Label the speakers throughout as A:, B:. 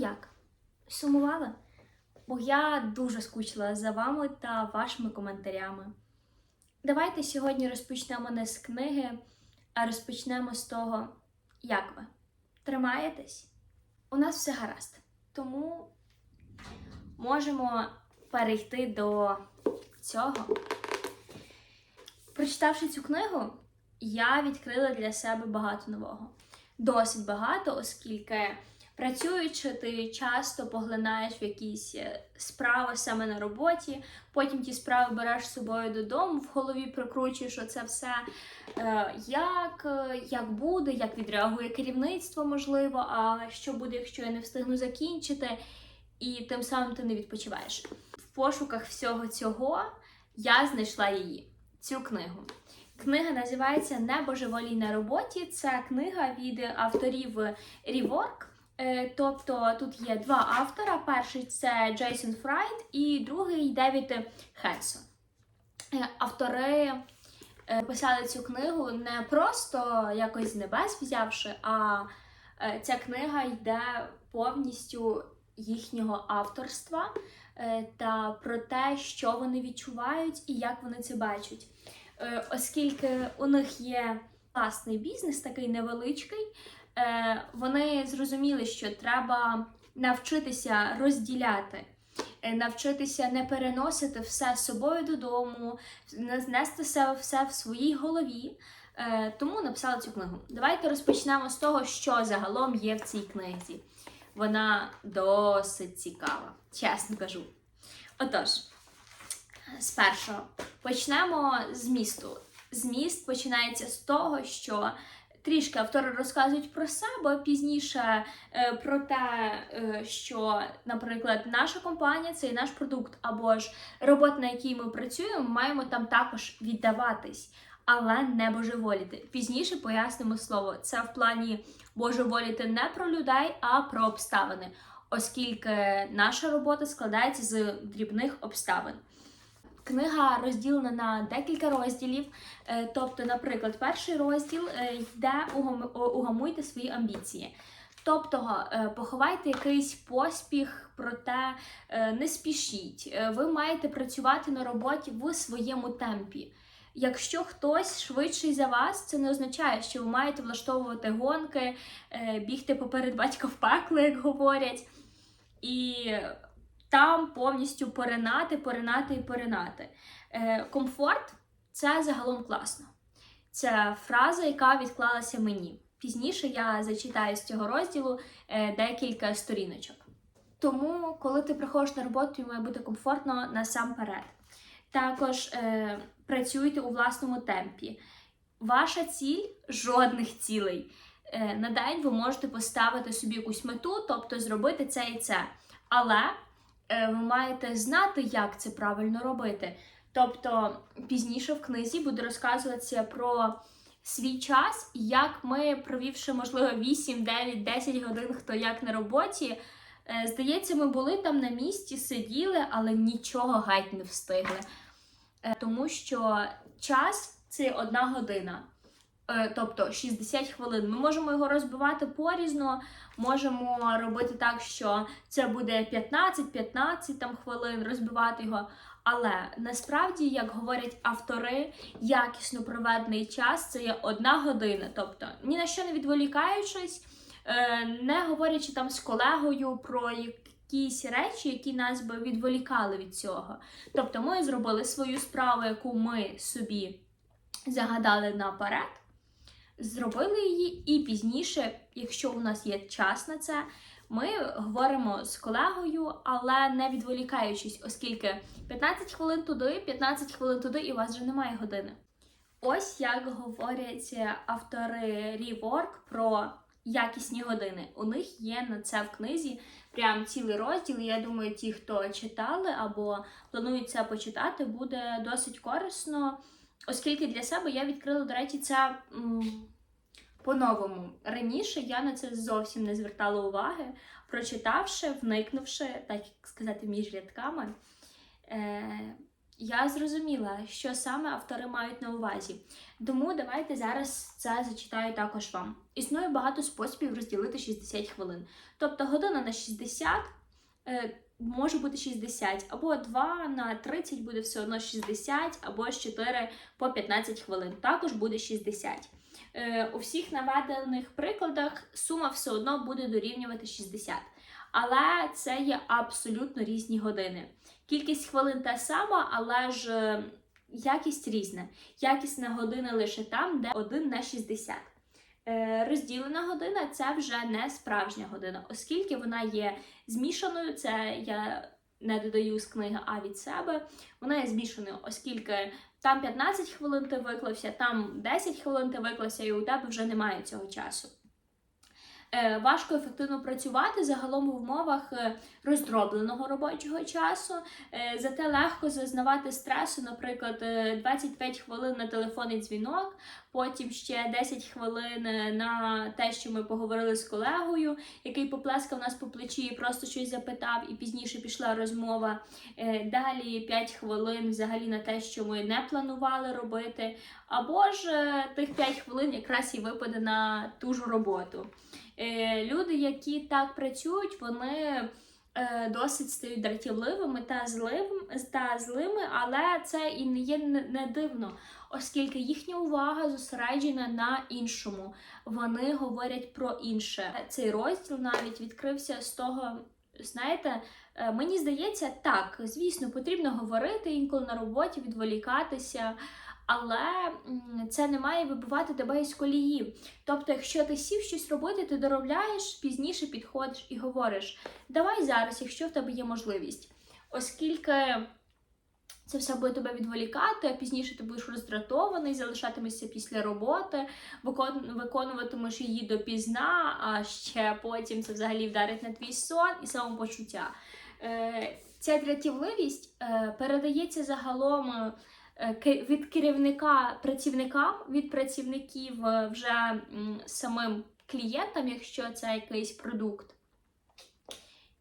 A: як? Сумували? Бо я дуже скучила за вами та вашими коментарями. Давайте сьогодні розпочнемо не з книги, а розпочнемо з того, як ви тримаєтесь. У нас все гаразд. Тому можемо перейти до цього. Прочитавши цю книгу, я відкрила для себе багато нового. Досить багато, оскільки працюючи, ти часто поглинаєш в якісь е, справи саме на роботі, потім ті справи береш з собою додому, в голові прокручуєш оце все, е, як, е, як буде, як відреагує керівництво, можливо, а що буде, якщо я не встигну закінчити, і тим самим ти не відпочиваєш. В пошуках всього цього я знайшла її, цю книгу. Книга називається Небожеволій на роботі. Це книга від авторів Rework. Е, Тобто тут є два автора. Перший це Джейсон Фрайт і другий Девід Хедсон. Е, Автори е, писали цю книгу не просто якось з небес взявши, а ця книга йде повністю їхнього авторства та про те, що вони відчувають і як вони це бачать. Оскільки у них є власний бізнес, такий невеличкий, вони зрозуміли, що треба навчитися розділяти, е, навчитися не переносити все з собою додому, не знести все, все в своїй голові. Е, Тому написала цю книгу. Давайте розпочнемо з того, що загалом є в цій книзі. Вона досить цікава, чесно кажу. Отож, спершу почнемо з місту. Зміст починається з того, що трішки автори розказують про себе, пізніше е, про те, е, що, наприклад, наша компанія це і наш продукт, або ж робота, на якій ми працюємо, маємо там також віддаватись, але не божеволіти. Пізніше пояснимо слово. Це в плані божеволіти не про людей, а про обставини, оскільки наша робота складається з дрібних обставин. Книга розділена на декілька розділів. Е, Тобто, наприклад, перший розділ е, йде угамуйте свої амбіції. Тобто, е, поховайте якийсь поспіх, проте не спішіть. Ви маєте працювати на роботі в своєму темпі. Якщо хтось швидший за вас, це не означає, що ви маєте влаштовувати гонки, бігти поперед батька в пекло, як говорять. І там повністю поринати, поринати і поринати. Е, комфорт це загалом класно. Це фраза, яка відклалася мені. Пізніше я зачитаю з цього розділу е, декілька сторіночок. Тому, коли ти приходиш на роботу, тобі має бути комфортно насамперед. Також е, працюйте у власному темпі. Ваша ціль жодних цілей. Е, на день ви можете поставити собі якусь мету, тобто зробити це і це. Але ви маєте знати, як це правильно робити. Тобто пізніше в книзі буде розказуватися про свій час, як ми, провівши, можливо, 8, 9, 10 годин, хто як на роботі. е, Здається, ми були там на місці, сиділи, але нічого геть не встигли. Е, Тому що час це одна година. Е, Тобто 60 хвилин. Ми можемо його розбивати порізно, можемо робити так, що це буде 15-15 там хвилин, розбивати його. Але насправді, як говорять автори, якісно проведений час це є одна година. Тобто ні на що не відволікаючись, е, не говорячи там з колегою про якісь речі, які нас би відволікали від цього. Тобто ми зробили свою справу, яку ми собі загадали наперед, зробили її, і пізніше, якщо у нас є час на це, ми говоримо з колегою, але не відволікаючись, оскільки 15 хвилин туди, 15 хвилин туди, і у вас вже немає години. Ось як говорять автори Rework про якісні години. У них є на це в книзі прям цілий розділ. Я думаю, ті, хто читали або планують це почитати, буде досить корисно, оскільки для себе я відкрила, до речі, це по-новому. Раніше я на це зовсім не звертала уваги, прочитавши, вникнувши, так сказати, між рядками. Е, я зрозуміла, що саме автори мають на увазі. Тому давайте зараз це зачитаю також вам. Існує багато способів розділити 60 хвилин. Тобто година на 60 е, може бути 60, або 2 на 30 буде все одно 60, або з 4 по 15 хвилин. Також буде 60. Е, у всіх наведених прикладах сума все одно буде дорівнювати 60. Але це є абсолютно різні години. Кількість хвилин та сама, але ж е, якість різна. Якісна година лише там, де 1 на 60. Е, Розділена година це вже не справжня година, оскільки вона є змішаною. Це я не додаю з книги, а від себе. Вона є змішаною, оскільки там 15 хвилин ти виклався, там 10 хвилин ти виклався, і у тебе вже немає цього часу. Е, Важко ефективно працювати загалом в умовах е, роздробленого робочого часу, Е, зате легко зазнавати стресу, наприклад, е, 25 хвилин на телефонний дзвінок, потім ще 10 хвилин е, на те, що ми поговорили з колегою, який поплескав нас по плечі і просто щось запитав, і пізніше пішла розмова. Е, Далі 5 хвилин взагалі на те, що ми не планували робити. Або ж е, тих 5 хвилин якраз і випаде на ту ж роботу. Е, Люди, які так працюють, вони е, досить стають дратівливими та злим, та злими, але це і не є не дивно, оскільки їхня увага зосереджена на іншому. Вони говорять про інше. Цей розділ навіть відкрився з того. Знаєте, е, мені здається, так, звісно, потрібно говорити інколи на роботі, відволікатися, але це не має вибивати тебе із колії. Тобто, якщо ти сів щось робити, ти доробляєш, пізніше підходиш і говориш: давай зараз, якщо в тебе є можливість. Оскільки це все буде тебе відволікати, а пізніше ти будеш роздратований, залишатимешся після роботи, виконуватимеш її допізна, а ще потім це взагалі вдарить на твій сон і самопочуття. Е, Ця дратівливість е, передається загалом е, від керівника працівникам, від працівників вже самим клієнтам, якщо це якийсь продукт.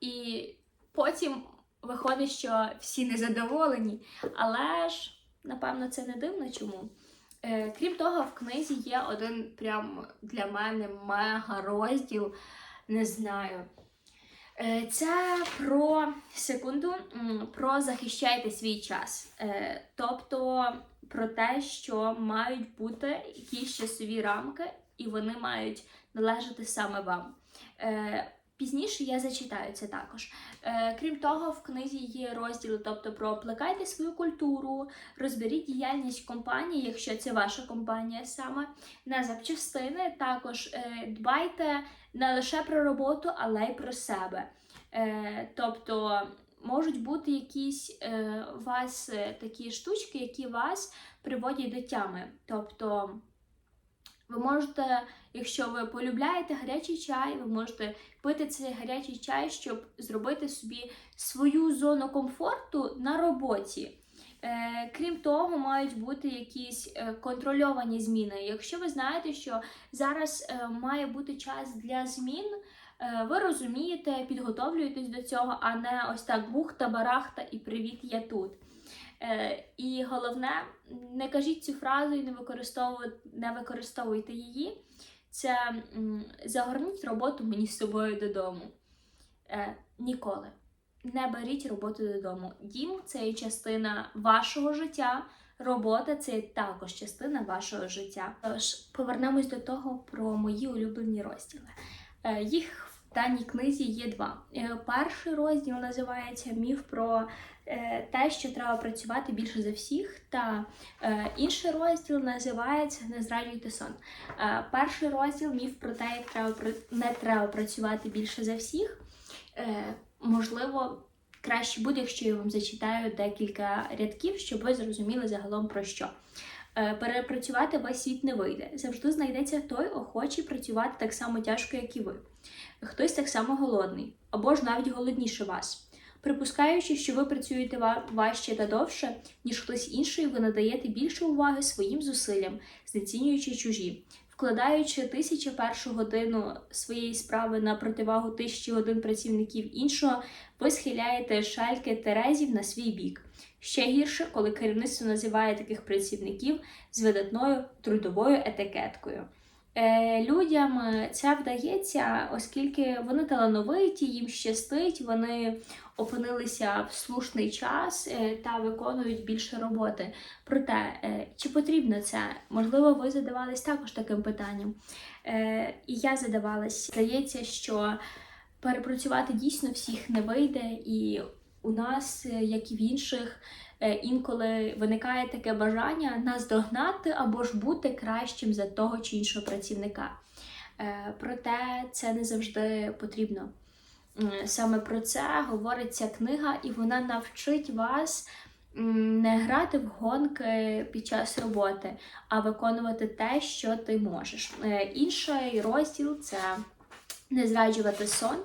A: І потім виходить, що всі незадоволені, але ж, напевно, це не дивно чому. Крім того, в книзі є один прям для мене мега розділ, не знаю. Це про секунду, про захищайте свій час. Е, Тобто про те, що мають бути якісь часові рамки, і вони мають належати саме вам. Е, Пізніше я зачитаю це також. Е, крім того, в книзі є розділи, тобто про плекайте свою культуру, розберіть діяльність компанії, якщо це ваша компанія саме, на запчастини. Також дбайте не лише про роботу, але й про себе. Е, тобто можуть бути якісь е, вас е, такі штучки, які вас приводять до тями. Тобто ви можете, якщо ви полюбляєте гарячий чай, ви можете пити цей гарячий чай, щоб зробити собі свою зону комфорту на роботі. Е, крім того, мають бути якісь е, контрольовані зміни. Якщо ви знаєте, що зараз е, має бути час для змін, ви розумієте, підготовлюєтесь до цього, а не ось так бухта-барахта і привіт, я тут. І головне, не кажіть цю фразу і не використовуйте, не використовуйте її. Це загорніть роботу мені з собою додому. Ніколи. Не беріть роботу додому. Дім це є частина вашого життя. Робота це також частина вашого життя. Тож повернемось до того про мої улюблені розділи. Е, Їх в даній книзі є два. Е, Перший розділ називається Міф про е, те, що треба працювати більше за всіх. Та інший розділ називається Не зраджуйте сон. Перший розділ міф про те, як треба не треба працювати більше за всіх. Можливо, краще буде, якщо я вам зачитаю декілька рядків, щоб ви зрозуміли загалом про що. Е, Перепрацювати весь світ не вийде. Завжди знайдеться той охочий працювати так само тяжко, як і ви. Хтось так само голодний, або ж навіть голодніше вас. Припускаючи, що ви працюєте важче та довше, ніж хтось інший, ви надаєте більше уваги своїм зусиллям, знецінюючи чужі. Вкладаючи тисячу першу годину своєї справи на противагу тисячі годин працівників іншого, ви схиляєте шальки Терезів на свій бік. Ще гірше, коли керівництво називає таких працівників з видатною трудовою етикеткою. Е, Людям це вдається, оскільки вони талановиті, їм щастить, вони опинилися в слушний час е, та виконують більше роботи. Проте, е, чи потрібно це? Можливо, ви задавались також таким питанням. І я задавалась. Здається, що перепрацювати дійсно всіх не вийде, і у нас, як і в інших, інколи виникає таке бажання нас догнати або ж бути кращим за того чи іншого працівника. Е, Проте це не завжди потрібно. Саме про це говорить ця книга, і вона навчить вас не грати в гонки під час роботи, а виконувати те, що ти можеш. Е, Інший розділ це не зраджувати сон.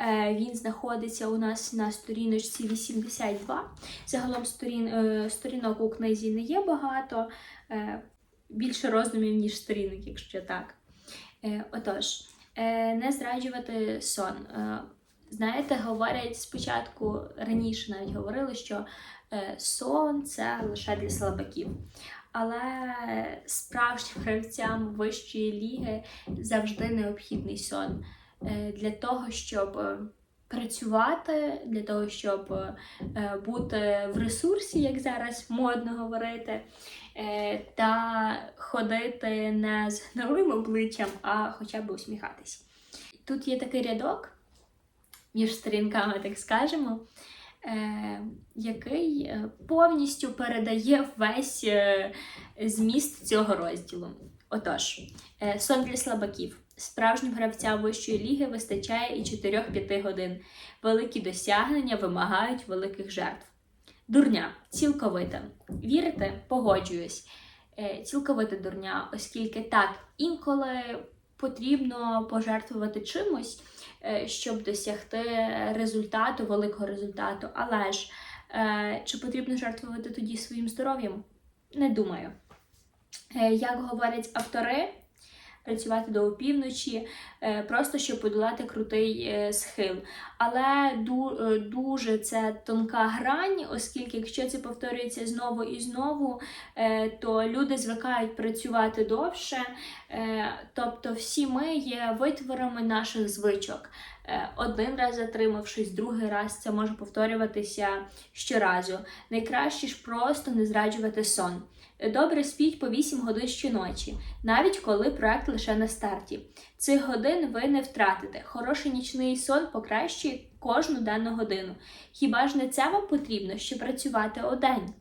A: Е, Він знаходиться у нас на сторіночці 82. Загалом сторін, е, сторінок у книзі не є багато, е, більше роздумів, ніж сторінок, якщо так. Отож, не зраджувати сон. Знаєте, говорять спочатку раніше навіть говорили, що сон це лише для слабаків. Але справжнім гравцям вищої ліги завжди необхідний сон для того, щоб е, працювати, для того, щоб е, бути в ресурсі, як зараз модно говорити, е, та ходити не з гнилим обличчям, а хоча б усміхатись. Тут є такий рядок між сторінками, так скажемо, е, який е, повністю передає весь е, зміст цього розділу. Отож, е, сон для слабаків. Справжнім гравцям вищої ліги вистачає і 4-5 годин. Великі досягнення вимагають великих жертв. Дурня цілковита. Вірите? Погоджуюсь. Е, Цілковита дурня, оскільки так, інколи потрібно пожертвувати чимось, е, щоб досягти результату, великого результату. Але ж е, чи потрібно жертвувати тоді своїм здоров'ям? Не думаю. Як говорять автори, працювати до опівночі, е, просто щоб подолати крутий е, схил. Але е, дуже це тонка грань, оскільки якщо це повторюється знову і знову, то люди звикають працювати довше. Тобто всі ми є витворами наших звичок. Е, Один раз затримавшись, другий раз це може повторюватися щоразу. Найкраще ж просто не зраджувати сон. Добре спіть по 8 годин щоночі, навіть коли проект лише на старті. Цих годин ви не втратите. Хороший нічний сон покращує кожну денну годину. Хіба ж не це вам потрібно, щоб працювати одень?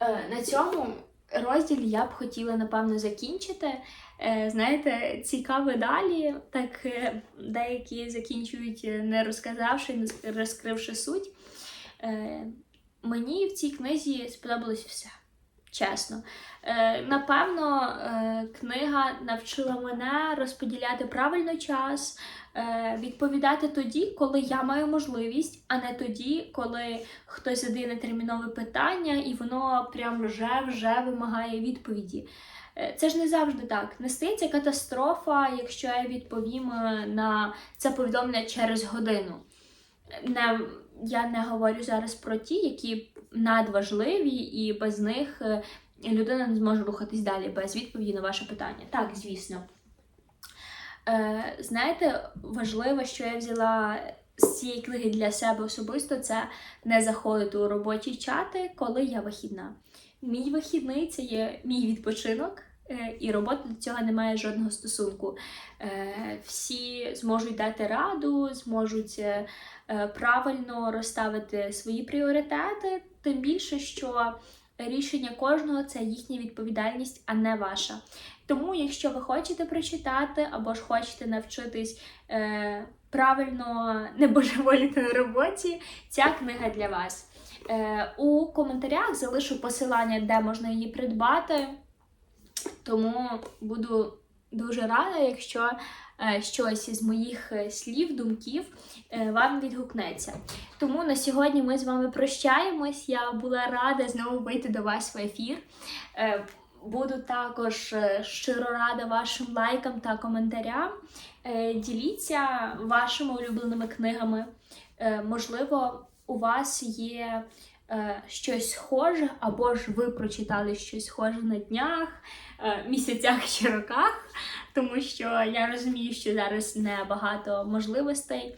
A: Е, На цьому розділі я б хотіла, напевно, закінчити. Е, Знаєте, цікаво далі, так е, деякі закінчують, е, не розказавши, не розкривши суть. Мені в цій книзі сподобалось все. Чесно. Напевно, книга навчила мене розподіляти правильно час, відповідати тоді, коли я маю можливість, а не тоді, коли хтось задає нетермінове питання, і воно прям вже вже вимагає відповіді. Е, Це ж не завжди так. Не стається катастрофа, якщо я відповім е, на це повідомлення через годину. Не, я не говорю зараз про ті, які надважливі, і без них е, людина не зможе рухатись далі без відповіді на ваше питання. Так, звісно. Е, знаєте, важливо, що я взяла з цієї книги для себе особисто, це не заходити у робочі чати, коли я вихідна. Мій вихідний це є мій відпочинок, е, і робота до цього не має жодного стосунку. Е, Всі зможуть дати раду, зможуть е, правильно розставити свої пріоритети, тим більше, що рішення кожного це їхня відповідальність, а не ваша. Тому, якщо ви хочете прочитати або ж хочете навчитись е, правильно не божеволіти на роботі, ця книга для вас. Е, у коментарях залишу посилання, де можна її придбати. Тому буду дуже рада, якщо е, щось із моїх е, слів, думків е, вам відгукнеться. Тому на сьогодні ми з вами прощаємось. Я була рада знову вийти до вас в ефір. Е, Буду також е, щиро рада вашим лайкам та коментарям. Е, Діліться вашими улюбленими книгами. Е, Можливо, у вас є щось схоже, або ж ви прочитали щось схоже на днях, місяцях чи роках, тому що я розумію, що зараз не багато можливостей.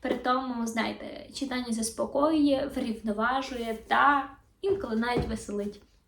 A: При тому, знаєте, читання заспокоює, врівноважує та інколи навіть веселить.